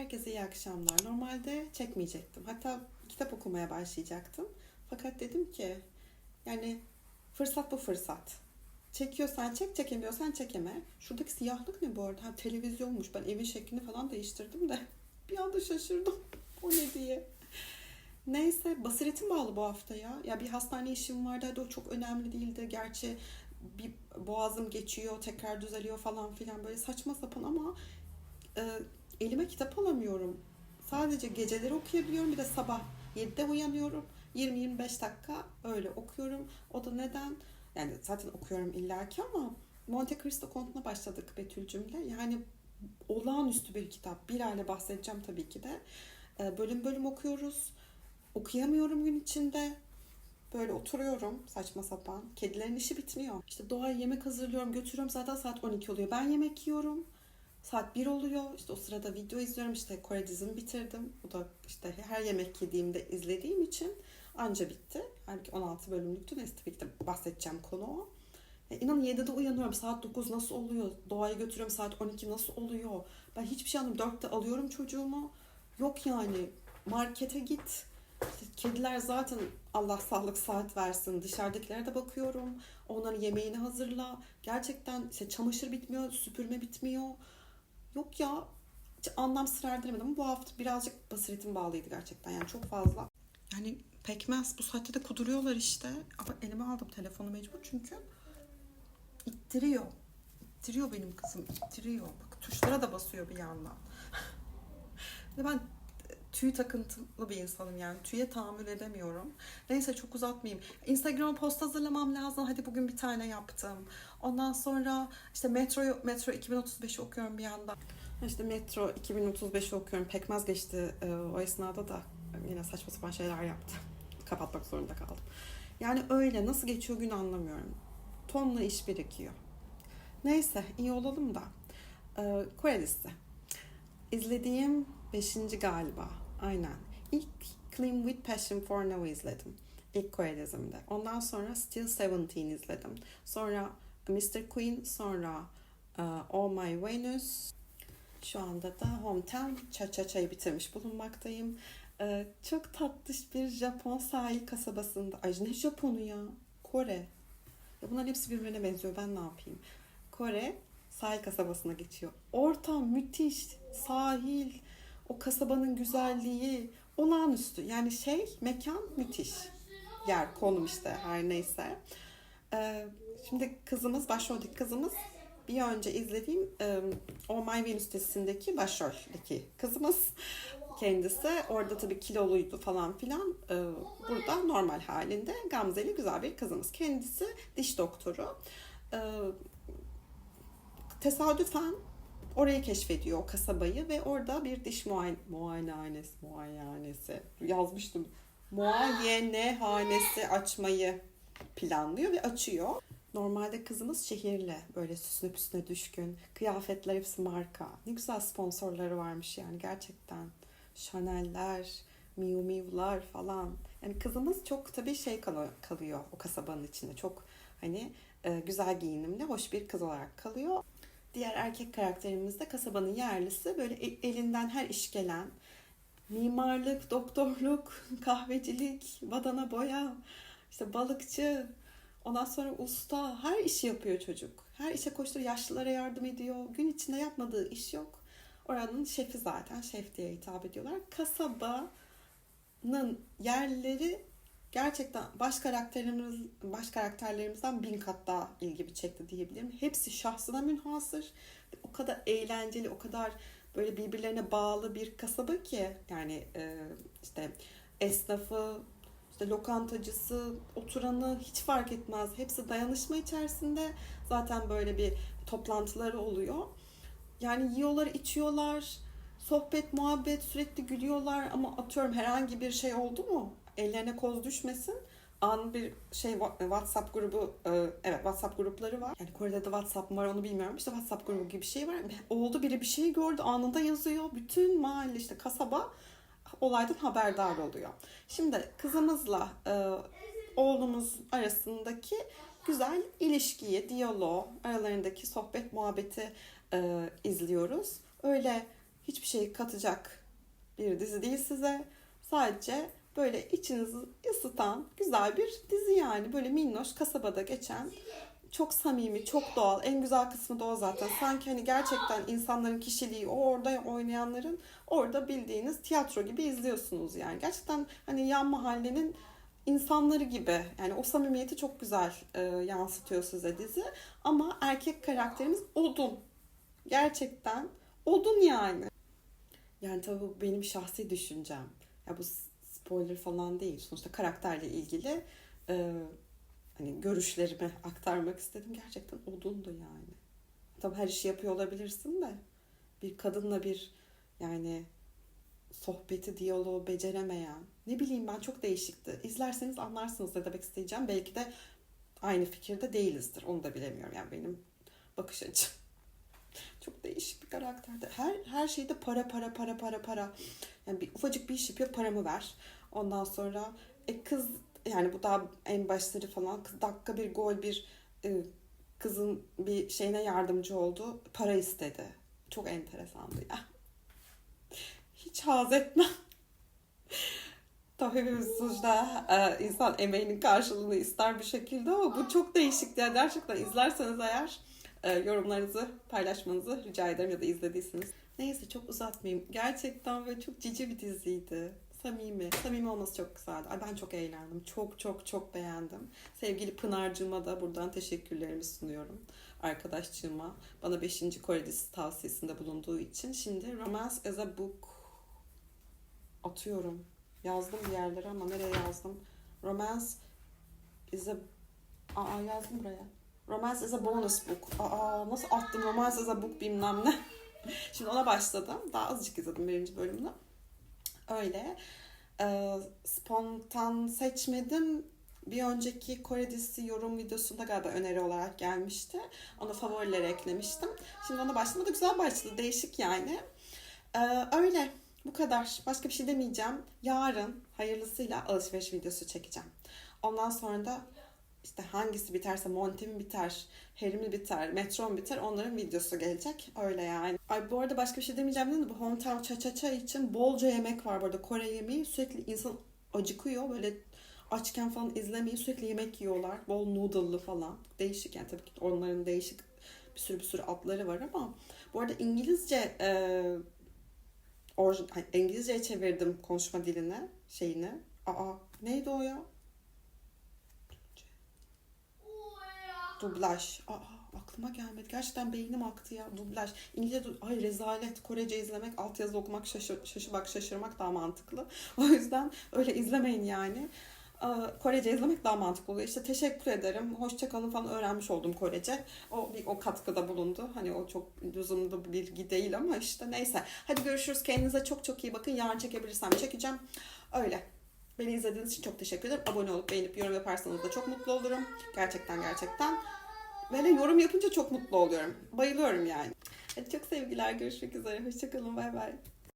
Herkese iyi akşamlar. Normalde çekmeyecektim. Hatta kitap okumaya başlayacaktım. Fakat dedim ki yani fırsat bu fırsat. Çekiyorsan çek, çekemiyorsan çekeme. Şuradaki siyahlık ne bu arada? Ha, televizyonmuş. Ben evin şeklini falan değiştirdim de bir anda şaşırdım. O ne diye. Neyse basiretim bağlı bu hafta ya. Ya bir hastane işim vardı. Hadi o çok önemli değildi. Gerçi bir boğazım geçiyor, tekrar düzeliyor falan filan böyle saçma sapan ama e, elime kitap alamıyorum. Sadece geceleri okuyabiliyorum. Bir de sabah 7'de uyanıyorum. 20-25 dakika öyle okuyorum. O da neden? Yani zaten okuyorum illaki ama Monte Cristo Kontu'na başladık Betül'cümle. Yani olağanüstü bir kitap. Bir aile bahsedeceğim tabii ki de. E, bölüm bölüm okuyoruz. Okuyamıyorum gün içinde. Böyle oturuyorum saçma sapan. Kedilerin işi bitmiyor. İşte doğaya yemek hazırlıyorum, götürüyorum. Zaten saat 12 oluyor. Ben yemek yiyorum. Saat 1 oluyor. İşte o sırada video izliyorum. İşte Kore dizimi bitirdim. Bu da işte her yemek yediğimde izlediğim için anca bitti. Halbuki 16 bölümlüktü. Neyse tabii ki de bahsedeceğim konu o. Ya inan 7'de uyanıyorum. Saat 9 nasıl oluyor? Doğaya götürüyorum. Saat 12 nasıl oluyor? Ben hiçbir şey anlamıyorum. 4'te alıyorum çocuğumu. Yok yani. Markete git. İşte kediler zaten Allah sağlık saat versin. Dışarıdakilere de bakıyorum. Onların yemeğini hazırla. Gerçekten işte çamaşır bitmiyor, süpürme bitmiyor. Yok ya hiç anlam sıra ama bu hafta birazcık basiretim bağlıydı gerçekten. Yani çok fazla. Yani pekmez bu saatte de kuduruyorlar işte. Ama elime aldım telefonu mecbur çünkü ittiriyor. İttiriyor benim kızım. ittiriyor. Bak tuşlara da basıyor bir yandan. Ben tüy takıntılı bir insanım yani. Tüye tahammül edemiyorum. Neyse çok uzatmayayım. Instagram post hazırlamam lazım. Hadi bugün bir tane yaptım. Ondan sonra işte Metro Metro 2035'i okuyorum bir yandan. İşte Metro 2035'i okuyorum. Pekmez geçti e, o esnada da yine saçma sapan şeyler yaptı. Kapatmak zorunda kaldım. Yani öyle nasıl geçiyor gün anlamıyorum. Tonla iş birikiyor. Neyse iyi olalım da. E, Kore dizisi. İzlediğim 5. galiba. Aynen. İlk Clean With Passion for Now izledim. İlk Kore dizimde. Ondan sonra Still 17 izledim. Sonra Mr. Queen, sonra uh, All My Venus. Şu anda da Hometown Cha Cha Cha'yı bitirmiş bulunmaktayım. Ee, çok tatlış bir Japon sahil kasabasında. Ay ne Japonu ya? Kore. Ya bunların hepsi birbirine benziyor. Ben ne yapayım? Kore sahil kasabasına geçiyor. Ortam müthiş. Sahil, o kasabanın güzelliği olağanüstü. Yani şey, mekan müthiş. Yer, konum işte her neyse. Ee, şimdi kızımız, başroldeki kızımız bir önce izlediğim e, O My Venus dizisindeki başroldeki kızımız kendisi. Orada tabii kiloluydu falan filan. Ee, burada normal halinde Gamzeli güzel bir kızımız. Kendisi diş doktoru. Ee, tesadüfen orayı keşfediyor o kasabayı ve orada bir diş muayene, muayenehanesi, muayenehanesi yazmıştım. Muayenehanesi açmayı planlıyor ve açıyor. Normalde kızımız şehirli, böyle süsüne püsüne düşkün. Kıyafetler hepsi marka. Ne güzel sponsorları varmış yani gerçekten. Chanel'ler, Miu Miu'lar falan. Yani kızımız çok tabii şey kalıyor, o kasabanın içinde. Çok hani e, güzel giyinimli, hoş bir kız olarak kalıyor. Diğer erkek karakterimiz de kasabanın yerlisi. Böyle e- elinden her iş gelen mimarlık, doktorluk, kahvecilik, badana boya, işte balıkçı, ondan sonra usta, her işi yapıyor çocuk. Her işe koşturuyor, yaşlılara yardım ediyor. Gün içinde yapmadığı iş yok. Oranın şefi zaten, şef diye hitap ediyorlar. Kasabanın yerlileri gerçekten baş karakterlerimiz baş karakterlerimizden bin kat daha ilgimi çekti diyebilirim. Hepsi şahsına münhasır. O kadar eğlenceli, o kadar böyle birbirlerine bağlı bir kasaba ki yani e, işte esnafı, işte lokantacısı, oturanı hiç fark etmez. Hepsi dayanışma içerisinde zaten böyle bir toplantıları oluyor. Yani yiyorlar, içiyorlar, sohbet, muhabbet, sürekli gülüyorlar ama atıyorum herhangi bir şey oldu mu? Ellerine koz düşmesin. An bir şey WhatsApp grubu, e, evet WhatsApp grupları var. Yani Kore'de de WhatsApp var onu bilmiyorum. İşte WhatsApp grubu gibi bir şey var. Oldu biri bir şey gördü anında yazıyor. Bütün mahalle işte kasaba olaydan haberdar oluyor. Şimdi kızımızla e, oğlumuz arasındaki güzel ilişkiyi, diyaloğu, aralarındaki sohbet muhabbeti e, izliyoruz. Öyle hiçbir şey katacak bir dizi değil size. Sadece böyle içinizi ısıtan güzel bir dizi yani. Böyle minnoş kasabada geçen çok samimi, çok doğal. En güzel kısmı da o zaten. Sanki hani gerçekten insanların kişiliği, o orada oynayanların orada bildiğiniz tiyatro gibi izliyorsunuz yani. Gerçekten hani yan mahallenin insanları gibi. Yani o samimiyeti çok güzel e, yansıtıyor size dizi. Ama erkek karakterimiz odun. Gerçekten odun yani. Yani tabii bu benim şahsi düşüncem. Ya bu spoiler falan değil. Sonuçta karakterle ilgili e, hani görüşlerimi aktarmak istedim. Gerçekten odundu yani. Tabii her işi yapıyor olabilirsin de bir kadınla bir yani sohbeti, diyaloğu beceremeyen ne bileyim ben çok değişikti. İzlerseniz anlarsınız ne demek isteyeceğim. Belki de aynı fikirde değilizdir. Onu da bilemiyorum yani benim bakış açım. Çok değişik bir karakterdi. Her her şeyde para para para para para. Yani bir ufacık bir iş yapıyor paramı ver. Ondan sonra e, kız yani bu daha en başları falan kız dakika bir gol bir e, kızın bir şeyine yardımcı oldu. Para istedi. Çok enteresandı ya. Hiç haz etmem. Tabii hepimiz sonuçta e, insan emeğinin karşılığını ister bir şekilde ama bu çok değişik. Yani gerçekten izlerseniz eğer e, yorumlarınızı paylaşmanızı rica ederim ya da izlediyseniz. Neyse çok uzatmayayım. Gerçekten böyle çok cici bir diziydi. Samimi. Samimi olması çok güzeldi. Ay ben çok eğlendim. Çok çok çok beğendim. Sevgili Pınar'cığıma da buradan teşekkürlerimi sunuyorum. Arkadaşçığıma. Bana 5. Kore tavsiyesinde bulunduğu için. Şimdi Romance as a Book atıyorum. Yazdım bir yerlere ama nereye yazdım? Romance is a... Aa yazdım buraya. Romance is a bonus book. Aa nasıl attım Romance is a book bilmem ne. Şimdi ona başladım. Daha azıcık izledim birinci bölümünü. Öyle. Ee, spontan seçmedim. Bir önceki Kore dizisi yorum videosunda galiba öneri olarak gelmişti. Onu favorilere eklemiştim. Şimdi ona başladım. Da güzel başladı. Değişik yani. Ee, öyle. Bu kadar. Başka bir şey demeyeceğim. Yarın hayırlısıyla alışveriş videosu çekeceğim. Ondan sonra da işte hangisi biterse Monty mi biter, Harry mi biter, Metro mu biter onların videosu gelecek. Öyle yani. Ay bu arada başka bir şey demeyeceğim dedim de bu Hometown Cha Cha Cha için bolca yemek var burada. Kore yemeği sürekli insan acıkıyor. Böyle açken falan izlemeyin sürekli yemek yiyorlar. Bol noodle'lı falan. Değişik yani tabii ki onların değişik bir sürü bir sürü adları var ama bu arada İngilizce e, orijin, İngilizceye çevirdim konuşma diline şeyini. Aa neydi o ya? Dublaj. Aa, aklıma gelmedi. Gerçekten beynim aktı ya. Dublaj. İngilizce, du- ay rezalet. Korece izlemek, altyazı okumak, şaşır, şaşı bak şaşırmak daha mantıklı. O yüzden öyle izlemeyin yani. Korece izlemek daha mantıklı oluyor. İşte teşekkür ederim. Hoşçakalın falan öğrenmiş oldum Korece. O bir o katkıda bulundu. Hani o çok lüzumlu bir bilgi değil ama işte neyse. Hadi görüşürüz. Kendinize çok çok iyi bakın. Yarın çekebilirsem çekeceğim. Öyle. Beni izlediğiniz için çok teşekkür ederim. Abone olup beğenip yorum yaparsanız da çok mutlu olurum. Gerçekten gerçekten. Böyle yorum yapınca çok mutlu oluyorum. Bayılıyorum yani. Hadi çok sevgiler. Görüşmek üzere. Hoşçakalın. Bay bay.